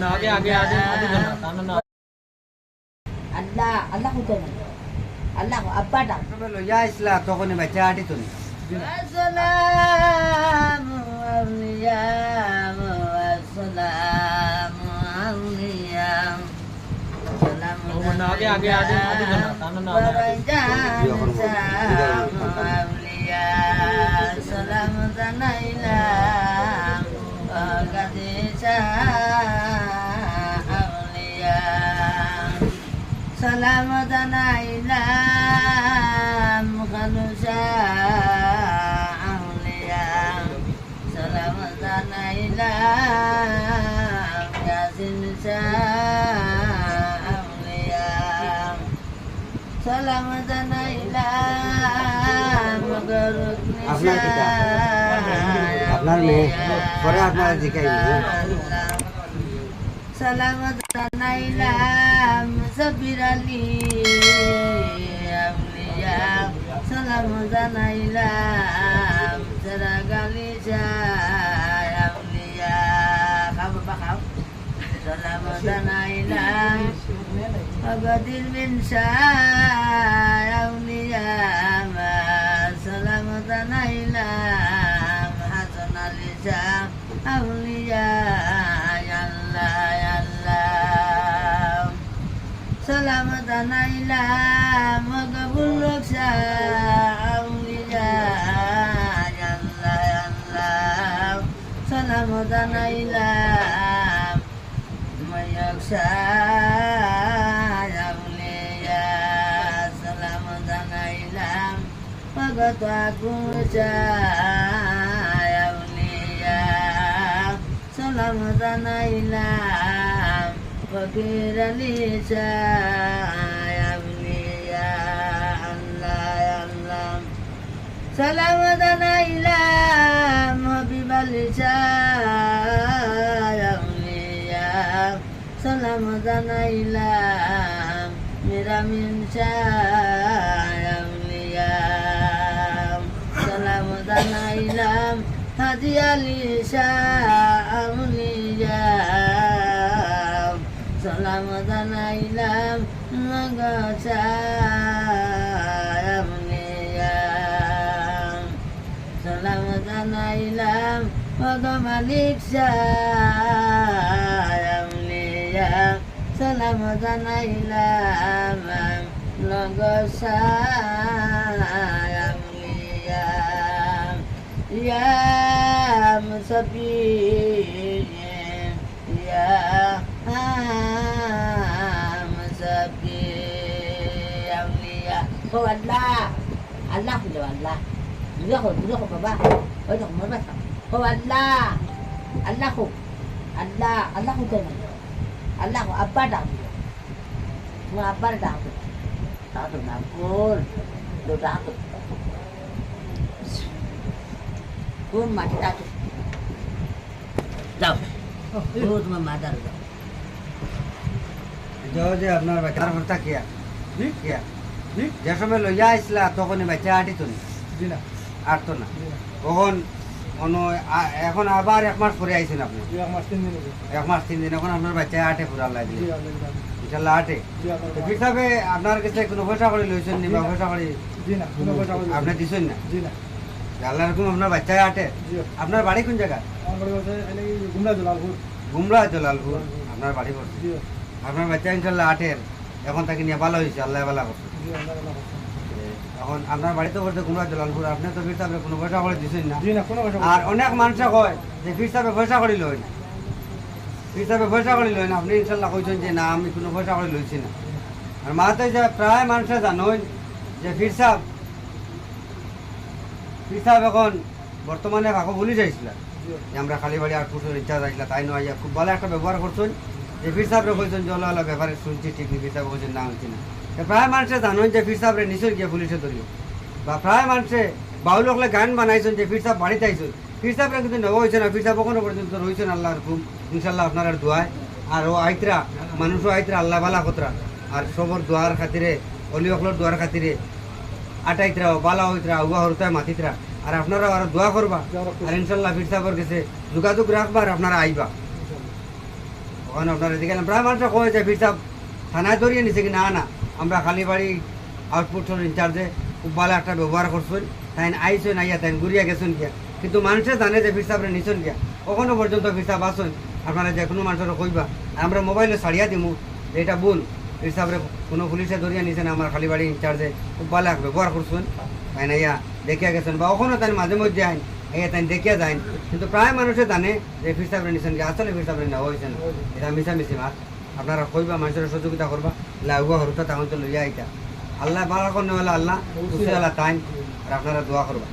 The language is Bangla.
ना आगे आगे आगे आगे ना ना अल्लाह अल्लाह को कौन अल्लाह अब्बा डाल बोलो या इस्लाम तो कोने बच्चा आटी तुम अस्सलाम अलियम अस्सलाम अलियम सलाम आगे आगे आगे आगे ना ना ना সালাম জানাইলাম খানুষা সালাম জানাইলাম সালাম জানাইলাম আপনার মেয়ে। পরে আপনারা জিকাই সালামত জানাইলাম সবির আলী আমলিয়া সালাম জানাইলাম সারা গালি যায় আমলিয়া খাব খাও সালাম জানাইলাম অগদির মিনসা আমলিয়া সালাম জানাইলাম হাসন আলী যা Amlia سلامتنا إلى مقبول ركسا أولياء يا الله يا الله سلامتنا إلى من يخشى أولياء سلامتنا إلى وقد أكون أولياء سلامتنا إلى فقير لي أولياء الله يا الله سلامتنا إلى حبيب اللسان أولياء سلامتنا إلى ميرا من شاء أولياء سلامتنا إلى هدي اللسان أولياء سلامتنا إلى مغشى أولياء سلامتنا إلى وقملك أولياء سلامتنا إلى من لغشى أولياء يا mazhabi awliya kau oh, Allah. Allah kau Allah. Dia kau dia kau bapa kau tak mau baca kau Allah. Allah kau. Allah Allah Allah. tanya Allah kau apa dah? Mau apa dah? Tak tahu nak kul tu dah tu mati tak tu Jauh. Oh, iya. Kau cuma madar. Jauh. যাও যে আপনার ভর্তা কিয়া? জি কিয়া? জি যে সময় লইয়া আসলা তখন বাচ্চা আটি তুমি জি না। আর না? কখন? আ- এখন আবার এক মাস পরে আইছেন আপনি? জি আমার তিন দিন এক মাস তিন দিন এখন আপনার বাচ্চা আটে পুরা লাগবে ইনশাল্লাহ আটে। হিসাবে আপনার কাছে কোনো পয়সা করে লইছেন নি বা পয়সা করে না আপনি দিছেন না? না। আল্লাহ রকম আপনার বাচ্চা আটে। জি। আপনার বাড়ি কোন জায়গা? গুমরা জলালপুর। গুমরা জলালপুর। আপনার বাড়ি পড়ছে আপনার বাচ্চা ইনশাল্লাহ আটের। এখন তাকে নিয়ে ভালো হয়েছে আল্লাহ ভালো করছে। এখন আপনার বাড়িতে পড়ছে গুমরা জলালপুর আপনি তো ফির সাহেব কোনো পয়সা করে দিছেন না। আর অনেক মানুষ কয় যে ফির সাহেবে পয়সা করে লই না। ফির সাহেবে পয়সা করে লই না আপনি ইনশাল্লাহ কইছেন যে না আমি কোনো পয়সা করে লইছি না। আর মাতে যে প্রায় মানুষে জানোই যে ফির সাহেব ফির সাহেব এখন বর্তমানে কাকু বলি যাইছিল। যে আমরা খালি বাড়ি আর পুরুষের ইচ্ছা যাইছিল তাই নয় খুব ভালো একটা ব্যবহার করছেন। যে ফির সাহেবরে কইছেন জল হলো ব্যাপারে শুনছি, ঠিক নি ফির সাহেব কইছেন না হচ্ছি না। প্রায় মানুষে জানোই যে ফির সাহেবরে নিচের গিয়ে পুলিশে ধরিও বা প্রায় মানুষে বাউল হকলে গান বানাইছেন যে ফির সাহেব বাড়িতে আইছেন। ফির সাহেবরা কিন্তু নেওয়া হয়েছে না। ফির সাহেব কখনো পর্যন্ত রয়েছেন আল্লাহর হুকুম। ইনশাল্লাহ আপনার দোয়ায়। আর ও আইতরা, মানুষও আইতরা, আল্লাহ বালা কতরা। আর সবর দোয়ার খাতিরে, অলি হকলোর দোয়ার খাতিরে, আটাইতরা, বালা হইতরা উয়া হরতায় মাতিতরা। আর আপনারা আর দোয়া করবা। আর ইনশাল্লাহ ফির সাহেবের কাছে যোগাযোগ রাখবা আর আপনারা আইবা। ওখানে আপনার এদিকে প্রায় মানুষ কয়ে যে ফিরসাব থানায় ধরিয়ে নিছে কি না। না আমরা খালিবাড়ি আউটপুটের ইনচার্জে খুব ভালো একটা ব্যবহার করছেন। তাই আইসেন আইয়া তাই ঘুরিয়া গেছেন গিয়া। কিন্তু মানুষে জানে যে ফিরসাবরে নিছেন গিয়া। কখনো পর্যন্ত ফিরসাব আসুন। আপনারা যে কোনো মানুষের কইবা, আমরা মোবাইলে ছাড়িয়া দিমু। এটা ভুল। ফিরসাবরে কোনো পুলিশে ধরিয়া নিছেন, আমার খালিবাড়ি ইনচার্জে খুব ভালো ব্যবহার করছেন। তাই না ইয়া দেখিয়া গেছেন। বা ওখানে তাই মাঝে মধ্যে আইন এই তাই দেখিয়া যায় কিন্তু প্রায় মানুষে জানে যে ফিরসাবরে নিছেন কি? আসলে ফিরসাবরে নেওয়া হয়েছে এটা মিশামিশি মাছ আপনারা কইবা, মানুষের সহযোগিতা করবা। লাগুয়া হরুতা তখন তো লইয়া আইতা। আল্লাহ বালা করলে হলে আল্লাহ আল্লাহ টাইম আর আপনারা দোয়া করবা।